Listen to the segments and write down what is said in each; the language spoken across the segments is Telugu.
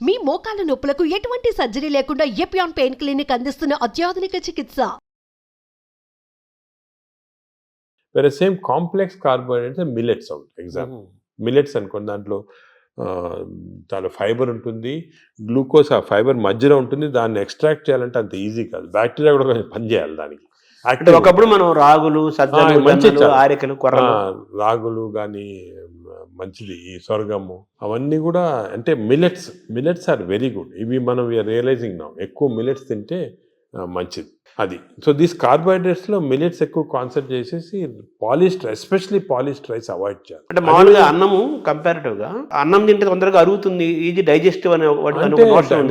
మీ మోకాల నొప్పులకు ఎటువంటి సర్జరీ లేకుండా ఎపియాన్ పెయిన్ క్లినిక్ అందిస్తున్న అత్యాధునిక చికిత్స? వేరే సేమ్ కాంప్లెక్స్ కార్బోహైడ్రేట్స్ మిల్లెట్స్ ఉంటాయి ఎగ్జాంపుల్ మిల్లెట్స్ అనుకోండి దాంట్లో చాలా ఫైబర్ ఉంటుంది. గ్లూకోజ్ ఆ ఫైబర్ మధ్యలో ఉంటుంది. దాన్ని ఎక్స్ట్రాక్ట్ చేయాలంటే అంత ఈజీ కాదు. బ్యాక్టీరియా కూడా కొంచెం పని చేయాలి దానికి. ఒకప్పుడు మనం రాగులు రాగులు కానీ మంచిది ఈ స్వర్గము. అవన్నీ కూడా అంటే millets millets are very good ఇవి మనం రియలైజింగ్ నా ఎక్కువ మిల్లెట్స్ తింటే మంచిది. అది. సో దీస్ కార్బోహైడ్రేట్స్లో మిల్లెట్స్ ఎక్కువ కాన్సన్ట్రేట్ చేసేసి polished especially polished rice avoid చేయాలి. అంటే మామూలుగా అన్నము కంపారిటివ్గా అన్నం తింటే తొందరగా అరుగుతుంది ఈజీ డైజెస్టివ్ అనే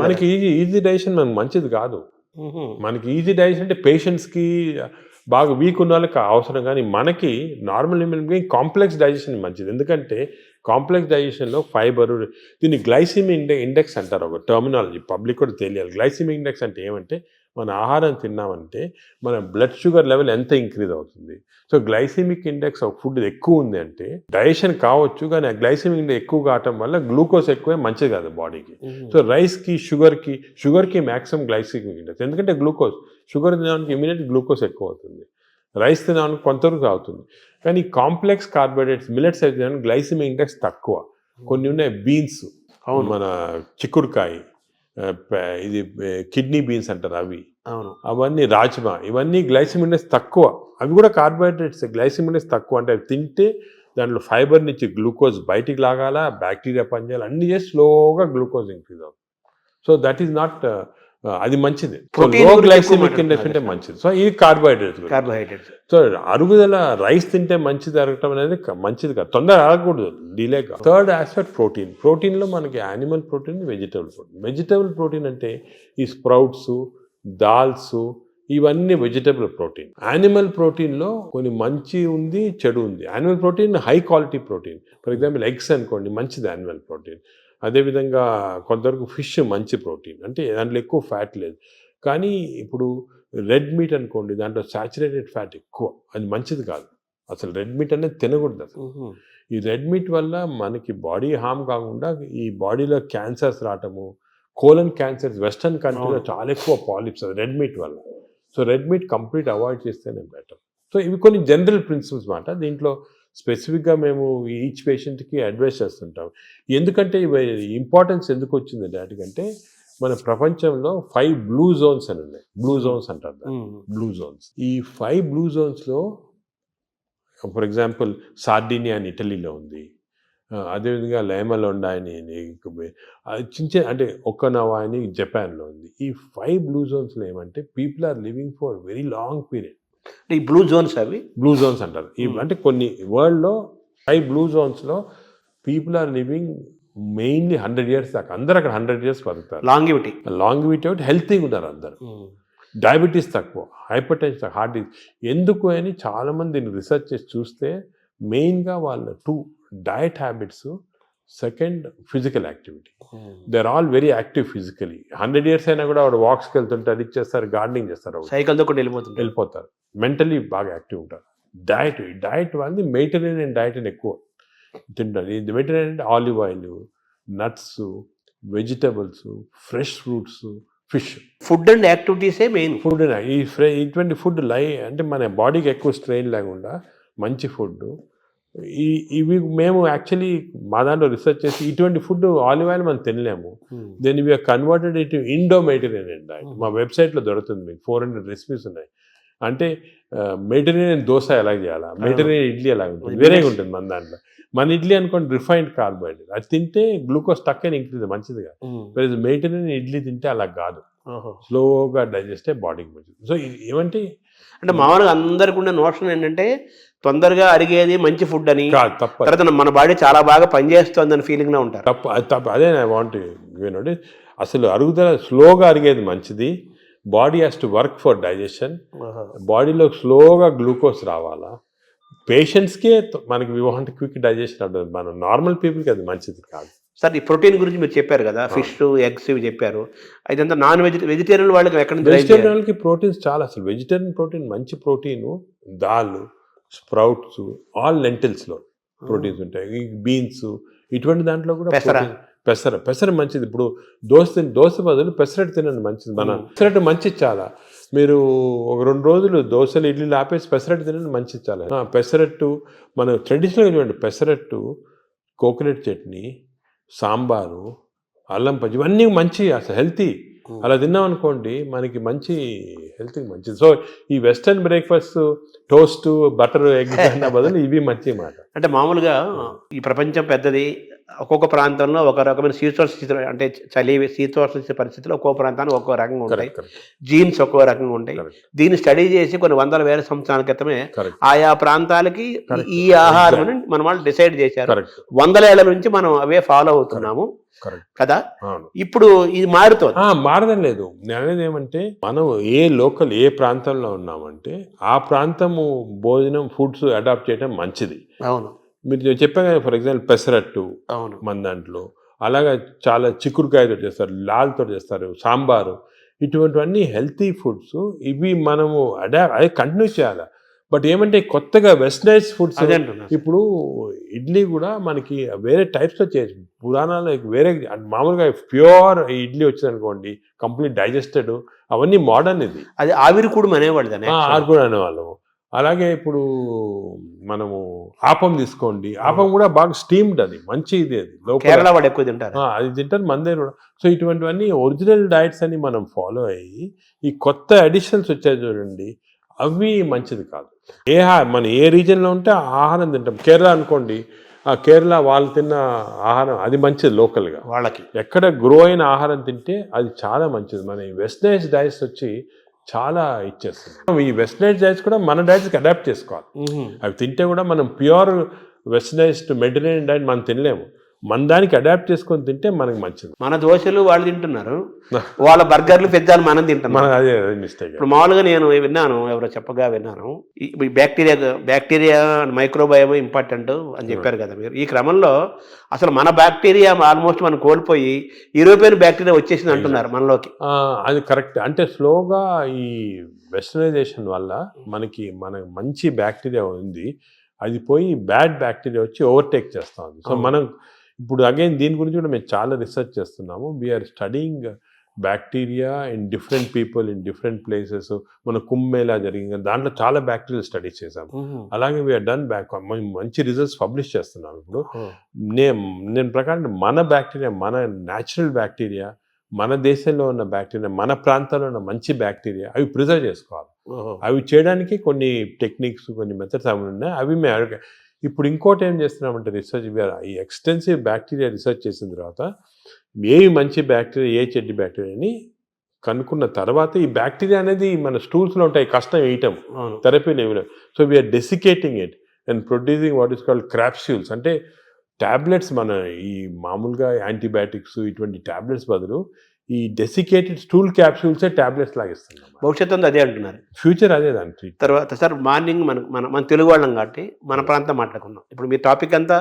మనకి ఈజీ ఈజీ డైజెషన్ మనకి మంచిది కాదు. మనకి ఈజీ డైజెషన్ అంటే పేషెంట్స్కి బాగా వీక్ ఉన్న వాళ్ళకి అవసరం కానీ మనకి నార్మల్ హ్యూమన్ కాంప్లెక్స్ డైజెషన్ మంచిది. ఎందుకంటే కాంప్లెక్స్ డైజెషన్లో ఫైబర్ దీన్ని గ్లైసిమి ఇండెక్స్ అంటారు. ఒక టర్మినాలజీ పబ్లిక్ కూడా తెలియాలి. గ్లైసిమి ఇండెక్స్ అంటే ఏమంటే మన ఆహారం తిన్నామంటే మన బ్లడ్ షుగర్ లెవెల్ ఎంత ఇంక్రీజ్ అవుతుంది? సో గ్లైసిమిక్ ఇండెక్స్ ఒక ఫుడ్ ఎక్కువ ఉంది అంటే డైజెషన్ కావచ్చు కానీ ఆ గ్లైసిమిక్ ఇండెక్స్ ఎక్కువ కావటం వల్ల గ్లూకోజ్ ఎక్కువే మంచిది కాదు బాడీకి. సో రైస్కి షుగర్కి షుగర్కి మ్యాక్సిమం గ్లైసిమిక్ ఇండెక్స్ ఎందుకంటే గ్లూకోజ్ షుగర్ తినడానికి ఇమీడియట్ గ్లూకోజ్ ఎక్కువ అవుతుంది. రైస్ తినడానికి కొంతవరకు అవుతుంది. కానీ కాంప్లెక్స్ కార్బోహైడ్రేట్స్ మిలెట్స్ అయితే తినడానికి గ్లైసిమిక్ ఇండెక్స్ తక్కువ. కొన్ని ఉన్నాయి బీన్స్ అవును. మన చిక్కుడుకాయ ఇది కిడ్నీ బీన్స్ అంటారు అవి. అవును. అవన్నీ రాజ్మా ఇవన్నీ గ్లైసిమిక్ ఇండెక్స్ తక్కువ. అవి కూడా కార్బోహైడ్రేట్స్ గ్లైసిమిక్ ఇండెక్స్ తక్కువ. అంటే అవి తింటే దాంట్లో ఫైబర్ నుంచి గ్లూకోజ్ బయటికి లాగాల బ్యాక్టీరియా పనిచేయాలి అన్ని చేసి స్లోగా గ్లూకోజ్ ఇంక్రీజ్ అవుతుంది. సో దట్ ఈస్ నాట్ అది మంచిది. లో గ్లైసిమిక్ ఇండెక్స్ అంటే. మంచిది. సో ఇది కార్బోహైడ్రేట్స్ కార్బోహైడ్రేట్స్. సో అరుగుదల రైస్ తింటే మంచిది అరగటం అనేది మంచిది కాదు. తొందర అరగకూడదు. Delay third aspect protein. ప్రోటీన్లో మనకి animal protein vegetable protein. Vegetable protein అంటే ఈ స్ప్రౌట్స్ దాల్స్ ఇవన్నీ వెజిటబుల్ ప్రోటీన్ యానిమల్ ప్రోటీన్లో కొన్ని మంచి ఉంది చెడు ఉంది. Animal protein high quality protein for example eggs అనుకోండి మంచిది యానిమల్ ప్రోటీన్ అదేవిధంగా కొంతవరకు ఫిష్ మంచి ప్రోటీన్ అంటే దాంట్లో ఎక్కువ ఫ్యాట్ లేదు. కానీ ఇప్పుడు రెడ్ మీట్ అనుకోండి దాంట్లో సాచురేటెడ్ ఫ్యాట్ ఎక్కువ. అది మంచిది కాదు. అసలు రెడ్ మీట్ అనేది తినకూడదు అసలు. ఈ రెడ్ మీట్ వల్ల మనకి బాడీ హామ్ కాకుండా ఈ బాడీలో క్యాన్సర్స్ రావటము కోలన్ క్యాన్సర్స్ వెస్టర్న్ కంట్రీలో. చాలా ఎక్కువ పాలిప్స్ రెడ్ మీట్ వల్ల. So red meat complete avoid చేస్తేనే బెటర్ సో ఇవి కొన్ని జనరల్ ప్రిన్సిపల్స్ మాట. దీంట్లో స్పెసిఫిక్గా మేము ఈచ్ పేషెంట్కి అడ్వైస్ చేస్తుంటాం. ఎందుకంటే ఇవి ఇంపార్టెన్స్ ఎందుకు వచ్చింది వాటికంటే మన ప్రపంచంలో ఫైవ్ బ్లూ జోన్స్ అని ఉన్నాయి. బ్లూ జోన్స్ అంటారు. బ్లూ జోన్స్ ఈ ఫైవ్ బ్లూ జోన్స్లో ఫర్ ఎగ్జాంపుల్ సార్డినియా అని ఇటలీలో ఉంది. అదేవిధంగా లేమలోండా అని చిన్న చిన్న అంటే ఒక్కనవా అని జపాన్లో ఉంది. ఈ ఫైవ్ బ్లూ జోన్స్లో ఏమంటే people are living for very long period. అంటే ఈ బ్లూ జోన్స్ అవి? బ్లూ జోన్స్ అంటారు. ఈ. అంటే కొన్ని వరల్డ్లో five blue జోన్స్లో people are living mainly hundred years దాకా. అందరు అక్కడ హండ్రెడ్ ఇయర్స్ బతుకుతారు. లాంగివిటీ. లాంగ్ వితౌట్ హెల్తీగా ఉన్నారు అందరు. డయాబెటీస్ తక్కువ హైపర్ టెన్షన్ హార్ట్ డిసీజ్. ఎందుకు అని చాలామంది దీన్ని రీసెర్చ్ చేసి చూస్తే మెయిన్గా వాళ్ళ two diet habits second physical activity they are all very active physically hundred years అయినా కూడా వాడు వాక్స్కి వెళ్తుంటే అది చేస్తారు గార్డెనింగ్ చేస్తారు. సైకిల్తో కూడా వెళ్ళిపోతుంది వెళ్ళిపోతారు. మెంటలీ బాగా యాక్టివ్ ఉంటారు. డయట్ డయట్ వాళ్ళది మెడిటరేనియన్ డయట్ అని ఎక్కువ తింటారు. ఇది మెడిటరేనియన్ అంటే olive oil nuts vegetables fresh fruits fish food and యాక్టివిటీసే main food ఈ ఫ్రే ఇటువంటి ఫుడ్ లై అంటే మన బాడీకి ఎక్కువ స్ట్రెయిన్ లేకుండా మంచి ఫుడ్ ఈ ఇవి మేము యాక్చువల్లీ మా దాంట్లో రీసెర్చ్ చేసి ఇటువంటి ఫుడ్ ఆలివ్ ఆయిల్ మనం తినలేము. దెన్ ఇవి కన్వర్టెడ్ ఇటు ఇండో మెడిటరేనియన్ డైట్ మా వెబ్సైట్లో దొరుకుతుంది మీకు ఫోర్ హండ్రెడ్ రెసిపీస్ ఉన్నాయి. అంటే మెడిటరేనియన్ దోశ ఎలా చేయాలా? మెడిటరేనియన్ ఇడ్లీ ఎలా ఉంటుంది? వేరేగా best. ఉంటుంది మన దాంట్లో. మన ఇడ్లీ అనుకోండి రిఫైన్డ్ కార్బోహైడ్రేట్ అది తింటే గ్లూకోజ్ తక్కువ ఇంక్రీజ్ మంచిది కాదు. మెడిటరేనియన్ ఇడ్లీ తింటే అలా కాదు. స్లోగా డైజెస్ట్ అయ్యి బాడీకి మంచిది. సో ఏమంటే అంటే మామూలుగా అందరికి ఉండే నోషన్ ఏంటంటే తొందరగా అరిగేది మంచి ఫుడ్ అని. తర్వాత మన బాడీ చాలా బాగా పనిచేస్తుంది అని ఫీలింగ్లో ఉంటారు. తప్పు అది తప్పు అదే ఐ వాంట్ అసలు అరుగుదల స్లోగా అరిగేది మంచిది. Body has to work for digestion బాడీలో స్లోగా గ్లూకోజ్ రావాలా? పేషెంట్స్కే మనకి వి వాంట్ క్విక్ డైజెషన్ ఉంటుంది మన నార్మల్ పీపుల్కి అది మంచిది కాదు. సార్ ఈ ప్రోటీన్ గురించి మీరు చెప్పారు కదా ఫిష్ ఎగ్స్ ఇవి చెప్పారు. ఇదంతా నాన్ వెజ్ వెజిటేరియన్ వాళ్ళకి ఎక్కడ చేయాలి? వెజిటేరియన్కి ప్రోటీన్స్ చాలా అసలు వెజిటేరియన్ ప్రోటీన్ మంచి ప్రోటీన్ దాల్. స్ప్రౌట్స్ ఆల్ లెంటిల్స్లో ప్రోటీన్స్ ఉంటాయి. బీన్స్ ఇటువంటి దాంట్లో కూడా పెసర. పెసర. పెసర మంచిది. ఇప్పుడు దోశ తిని దోశ బదులు పెసరట్టు తినండి మంచిది మన పెసరట్టు మంచిది చాలా. మీరు ఒక రెండు రోజులు దోశలు ఇడ్లీలు ఆపేసి పెసరట్టు తినండి మంచిది చాలా. పెసరట్టు మన ట్రెడిషనల్గా చూడండి పెసరట్టు కోకోనట్ చట్నీ సాంబారు అల్లం పచ్చి ఇవన్నీ మంచి అసలు హెల్తీ అలా తిన్నాం అనుకోండి మనకి మంచి హెల్త్కి మంచిది. సో ఈ western breakfast toast butter egg అన్న బదులు ఇవి మంచి మాట. అంటే మామూలుగా ఈ ప్రపంచం పెద్దది ఒక్కొక్క ప్రాంతంలో ఒక రకమైన శీతోష్ణ స్థితిలో అంటే చలి శీతోష్ణ పరిస్థితుల్లో ఒక్కో ప్రాంతానికి ఒక్కో రకంగా ఉంటాయి. జీన్స్ ఒక్కో రకంగా ఉంటాయి. దీన్ని స్టడీ చేసి కొన్ని వందల వేల సంవత్సరాల క్రితమే ఆయా ప్రాంతాలకి. ఈ ఆహారం మన వాళ్ళు డిసైడ్ చేశారు. వందల ఏళ్ళ నుంచి మనం అవే ఫాలో అవుతున్నాము. కదా? ఇప్పుడు ఇది మారుతోంది. ఆ, మారడం లేదు. నేను అనేది ఏమంటే మనం ఏ లోకల్ ఏ ప్రాంతంలో ఉన్నామంటే ఆ ప్రాంతము భోజనం ఫుడ్స్ అడాప్ట్ చేయడం మంచిది. అవును. మీరు చెప్పాను కదా ఫర్ ఎగ్జాంపుల్ పెసరట్టు అవును. మన దాంట్లో. అలాగా చాలా చిక్కుడుకాయతో చేస్తారు లాల్తో చేస్తారు సాంబారు. ఇటువంటివన్నీ హెల్తీ ఫుడ్స్ ఇవి మనము అడా అదే కంటిన్యూ చేయాలి? బట్ ఏమంటే కొత్తగా వెస్టర్నైజ్ ఫుడ్స్ ఇప్పుడు ఇడ్లీ కూడా మనకి వేరే టైప్స్లో చేయొచ్చు పురాణాలు వేరే మామూలుగా ప్యూర్ ఇడ్లీ వచ్చింది అనుకోండి కంప్లీట్ డైజెస్టెడ్ అవన్నీ మోడర్న్ ఇది. అది ఆవిరి కూడా అనేవాళ్ళు దాన్ని ఆ, అది కూడా అనేవాళ్ళము. అలాగే ఇప్పుడు మనము ఆపం తీసుకోండి. ఆపం కూడా బాగా స్టీమ్డ్ అది. మంచి ఇది అది. కేరళ వాళ్ళు ఎక్కువ తింటారు. అది తింటారు. దగ్గర కూడా. సో ఇటువంటివన్నీ ఒరిజినల్ డైట్స్ అని మనం ఫాలో అయ్యి ఈ కొత్త అడిషన్స్ వచ్చాయి చూడండి. అవి మంచిది కాదు. ఏ మన ఏ regionలో ఉంటే ఆహారం తింటాం. కేరళ అనుకోండి. ఆ కేరళ వాళ్ళు తిన్న ఆహారం అది మంచిది లోకల్గా. వాళ్ళకి. ఎక్కడ గ్రో అయిన ఆహారం తింటే అది చాలా మంచిది. మన వెస్టర్నైజ్ డైట్స్ వచ్చి చాలా ఇచ్చేస్తుంది. ఈ వెస్టర్నైజ్ డైట్స్ కూడా మన డైట్స్కి అడాప్ట్ చేసుకోవాలి. అవి తింటే కూడా మనం ప్యూర్ వెస్టర్నైజ్డ్ మెడిటరేనియన్ డైట్ మనం తినలేము. మన దానికి అడాప్ట్ చేసుకొని తింటే మనకి మంచిది. మన దోశలు వాళ్ళు తింటున్నారు. వాళ్ళ బర్గర్లు పిజ్జాలు మనం తింటున్నాం. మన అదే మిస్టేక్ ఇప్పుడు మామూలుగా నేను విన్నాను ఎవరో చెప్పగా విన్నాను. ఈ బ్యాక్టీరియా బ్యాక్టీరియా మైక్రోబయోమ్ ఇంపార్టెంట్ అని చెప్పారు కదా మీరు. ఈ క్రమంలో అసలు మన బ్యాక్టీరియా ఆల్మోస్ట్ మనం కోల్పోయి యూరోపియన్ బ్యాక్టీరియా వచ్చేసింది అంటున్నారు మనలోకి. అది కరెక్ట్ అంటే స్లోగా ఈ వెస్టర్నైజేషన్ వల్ల మనకి మన మంచి బ్యాక్టీరియా ఉంది. అది పోయి బ్యాడ్ బ్యాక్టీరియా వచ్చి ఓవర్టేక్ చేస్తా ఉంది. సో. మనం ఇప్పుడు అగైన్ దీని గురించి కూడా మేము చాలా రీసెర్చ్ చేస్తున్నాము. We are studying bacteria in different people in different places మన కుంభమేళా జరిగింది. దాంట్లో చాలా బ్యాక్టీరియల్ స్టడీస్ చేసాం అలాగే వీఆర్ డన్ బ్యాక్ మంచి రిజల్ట్స్ పబ్లిష్ చేస్తున్నాం ఇప్పుడు. నేను నేను ప్రకారం మన బ్యాక్టీరియా మన న్యాచురల్ బ్యాక్టీరియా మన దేశంలో ఉన్న బ్యాక్టీరియా మన ప్రాంతాల్లో ఉన్న మంచి బ్యాక్టీరియా అవి ప్రిజర్వ్ చేసుకోవాలి. అవి చేయడానికి కొన్ని టెక్నిక్స్ కొన్ని మెథడ్స్ అవి ఉన్నాయి. అవి మేము ఇప్పుడు ఇంకోటి ఏం చేస్తున్నామంటే రీసెర్చ్ ఈ ఎక్స్టెన్సివ్ బ్యాక్టీరియా రీసెర్చ్ చేసిన తర్వాత ఏవి మంచి బ్యాక్టీరియా ఏ చెడ్డి బ్యాక్టీరియా అని కనుక్కున్న తర్వాత ఈ బ్యాక్టీరియా అనేది మన స్టూల్స్లో ఉంటాయి కష్టం వేయటం థెరపీలు ఏమి so we are desiccating it and producing what is called capsules అంటే టాబ్లెట్స్ మన ఈ మామూలుగా యాంటీబయాటిక్స్ ఇటువంటి టాబ్లెట్స్ బదులు ఈ డెసికేటెడ్ స్టూల్ క్యాప్సూల్సే టాబ్లెట్స్ లాగా ఇస్తున్నాం భవిష్యత్తు అదే అంటున్నారు. ఫ్యూచర్ అదే దాని తర్వాత సార్ మార్నింగ్ మన మన మన తెలుగు వాళ్ళం కాబట్టి మన ప్రాంతం మాట్లాడుకుందాం. ఇప్పుడు మీ టాపిక్ అంతా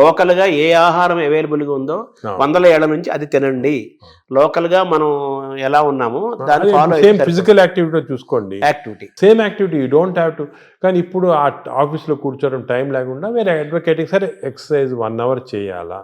లోకల్గా ఏ ఆహారం అవైలబుల్గా ఉందో వందల ఏళ్ళ నుంచి అది తినండి. లోకల్గా మనం ఎలా ఉన్నామో దాన్ని ఫాలో సేమ్ ఫిజికల్ యాక్టివిటీ చూసుకోండి. Activity same activity you don't have to కానీ ఇప్పుడు ఆ ఆఫీస్లో కూర్చోవడం టైం లేకుండా వేరే అడ్వకేటింగ్ సరే ఎక్సర్సైజ్ వన్ అవర్ చేయాలా?